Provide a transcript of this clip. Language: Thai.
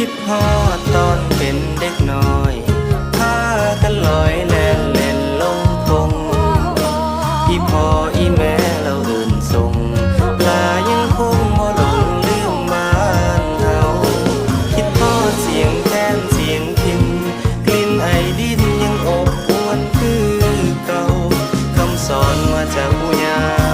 คิดฮอดตอนเป็นเด็กน้อยพากันลอยแล่นเล่นลงพงอีพออีแม่เราเดินส่งปลายังคงบ่หลงเลื่มบ้านเฮาคิดฮอดเสียงแคนเสียงพิมพ์กลิ่นไอดินยังอบอวนคือเก่าคำสอนมาจากผู้ยา